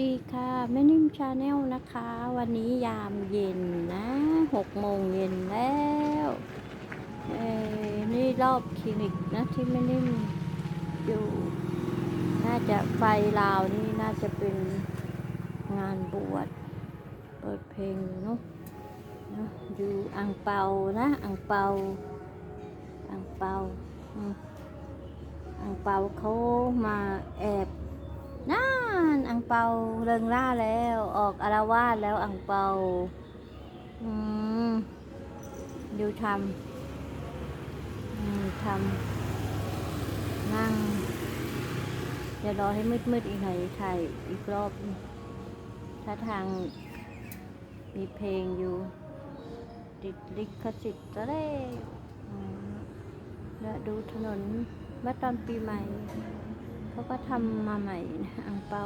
ดีค่ะแม่นิ่มชาแนลนะคะ วันนี้ยามเย็นนะหกโมงเย็นแล้วเอ้นี่รอบคลินิกนะที่แม่นิ่มอยู่ น่าจะไฟลาวนี่น่าจะเป็นงานบวช เปิดเพลงเนาะนอะอยู่อ่างเปานะอ่างเปาอ่างเปาอืมอ่างเปาเขามาแอบน่า อังเปาเริงร่าแล้ว ออกอารวาสแล้วอังเปา อืมดูทำอืมทำนั่งเดี๋ยวรอให้มืดๆอีกหน่อยถ่ายอีกรอบ ถ้าทางมีเพลงอยู่ ติดลิขสิทธิ์จะได้แล้วดูถนนเมื่อตอนปีใหม่ เขาก็ทำมาใหม่นะอังเปา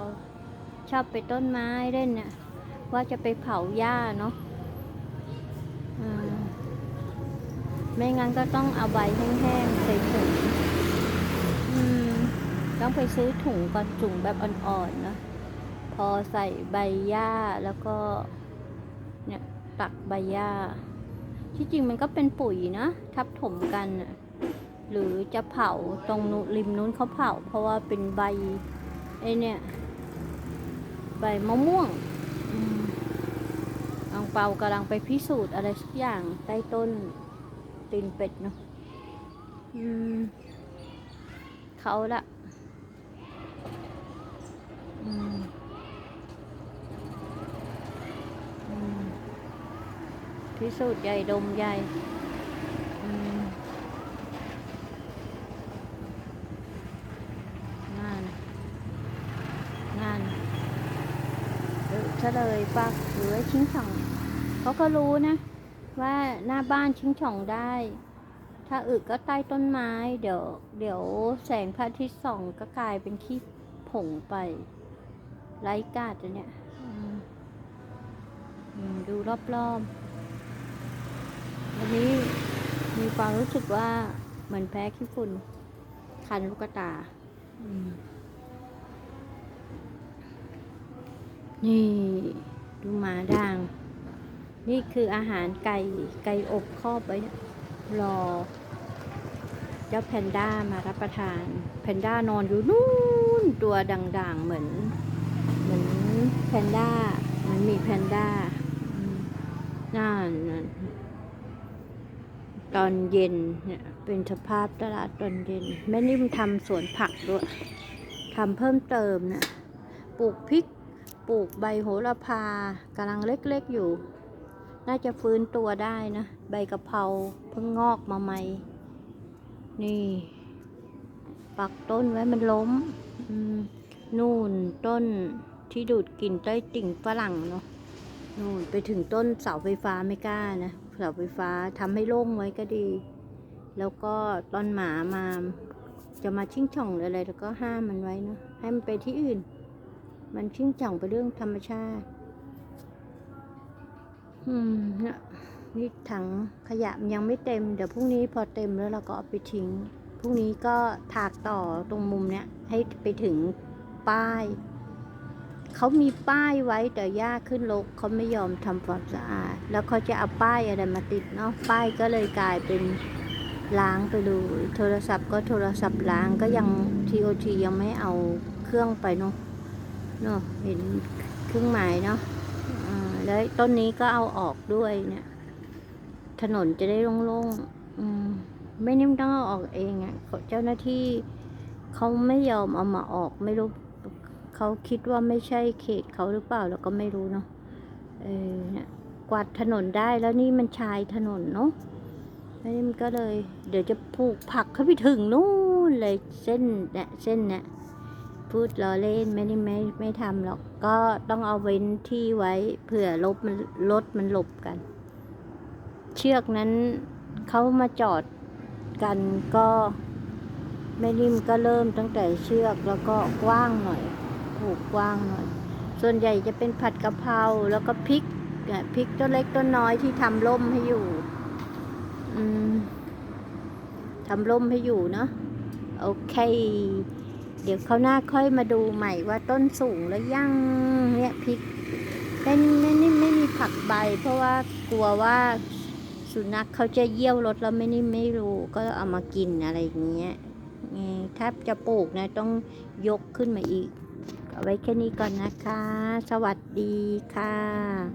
ชอบไปต้นไม้เล่นเนี่ยว่าจะไปเผาหญ้าเนาะไม่งั้นก็ต้องเอาใบแห้งๆใส่ถุงต้องไปซื้อถุงก่อนถุงแบบอ่อนๆนะพอใส่ใบหญ้าแล้วก็ เนี่ยตักใบหญ้าที่จริงมันก็เป็นปุ๋ยนะ ทับถมกันน่ะ หรือจะเผาตรงนู้นริมนู้นเขาเผา เพราะว่าเป็นใบไอเนี่ย ใบมะม่วงอังเปากำลังไปพิสูจน์อะไรสักอย่างใต้ต้นตีนเป็ดเนาะเขาละพิสูจน์ใหญ่ดมใหญ่อืม งาน งาน เออเฉลยปักหรือชิงช่องเขาก็รู้นะ ว่าหน้าบ้านชิงช่องได้ ถ้าอึก็ใต้ต้นไม้ เดี๋ยว เดี๋ยวแสงพระอาทิตย์ส่องก็กลายเป็นขี้ผงไปไร้กาดอะเนี่ยอืมอืมดูรอบๆ วันนี้มีความรู้สึกว่าเหมือนแพ้ขี้ฝุ่นคันลูกตา อืม นี่ดูหมาด่าง นี่คืออาหารไก่ไก่อบครอบไว้รอ เจ้าแพนด้ามารับประทาน แพนด้านอนอยู่นู่นตัวด่างๆเหมือน เหมือนแพนด้าเหมันมีแพนด้านั่นนั่นตอนเย็นเนี่ยเป็นสภาพตลาดตอนเย็น แม่นิ่มทำสวนผักด้วยทำเพิ่มเติมนี่ยปลูกพริก ปลูกใบโหระพากำลังเล็กๆอยู่ น่าจะฟื้นตัวได้นะ ใบกะเพราเพิ่งงอกมาใหม่ นี่ ปักต้นไว้มันล้มมนู่นต้นที่ดูดกลิ่นใต้ติ่งฝรั่งเนาะนู่นไปถึงต้นเสาไฟฟ้าไม่กล้านะเสาไฟฟ้าทำให้โล่งไว้ก็ดี แล้วก็ต้นหมามาจะมาชิงช่องออะไรแล้วก็ห้ามมันไว้เนาะให้มันไปที่อื่น มันชิงช่องไปเรื่องธรรมชาติ อืมเนี่ยนี่ถังขยะมันยังไม่เต็ม เดี๋ยวพรุ่งนี้พอเต็มแล้วเราก็เอาไปทิ้ง พรุ่งนี้ก็ถากต่อตรงมุมเนี้ยให้ไปถึงป้าย เขามีป้ายไว้แต่ย่าขึ้นลกเขาไม่ยอมทำความสะอาด แล้วเขาจะเอาป้ายอะไรมาติดเนาะ ป้ายก็เลยกลายเป็นล้างไปเลยโทรศัพท์ก็โทรศัพท์ล้างก็ยังทีโอทียังไม่เอาเครื่องไปเนาะ เนาะเห็นเครื่องหมายเนาะแล้วต้นนี้ก็เอาออกด้วยเนี่ย ถนนจะได้โล่งๆไม่นิ่มต้องเอาออกเองอะ่ะเจ้าหน้าที่เขาไม่ยอมเอามาออกไม่รู้เขาคิดว่าไม่ใช่เขตเขาหรือเปล่าเราก็ไม่รู้เนาะเออเนี่ยกวาดถนนได้แล้วนี่มันชายถนนเนาะไม่นิ่มก็เลย เดี๋ยวจะปลูกผักเข้าไปถึงนู่นเลยเส้นเนี่ยเส้นเนี่ย พูดล้อเล่นไม่ได้ไม่ไม่ทำหรอก ก็ต้องเอาเว้นที่ไว้เผื่อรถมันรถมันหลบกัน เชือกนั้นเขามาจอดกันก็แม่ริมก็เริ่มตั้งแต่เชือกแล้วก็กว้างหน่อย ผูกกว้างหน่อย ส่วนใหญ่จะเป็นผัดกะเพราแล้วก็พริกพริกต้นเล็กต้นน้อยที่ทำร่มให้อยู่ทำร่มให้อยู่เนาะโอเค เดี๋ยวเขาหน้าค่อยมาดูใหม่ว่าต้นสูงแล้วยังเนี่ยพริกไม่ไม่ไม่ไม่มีผักใบ เพราะว่ากลัวว่าสุนัขเขาจะเยี่ยวรถแล้วไม่นี่ไม่รู้ก็เอามากินอะไรอย่างเงี้ยไงถ้าจะปลูกนะต้องยกขึ้นมาอีก เอาไว้แค่นี้ก่อนนะคะ สวัสดีค่ะ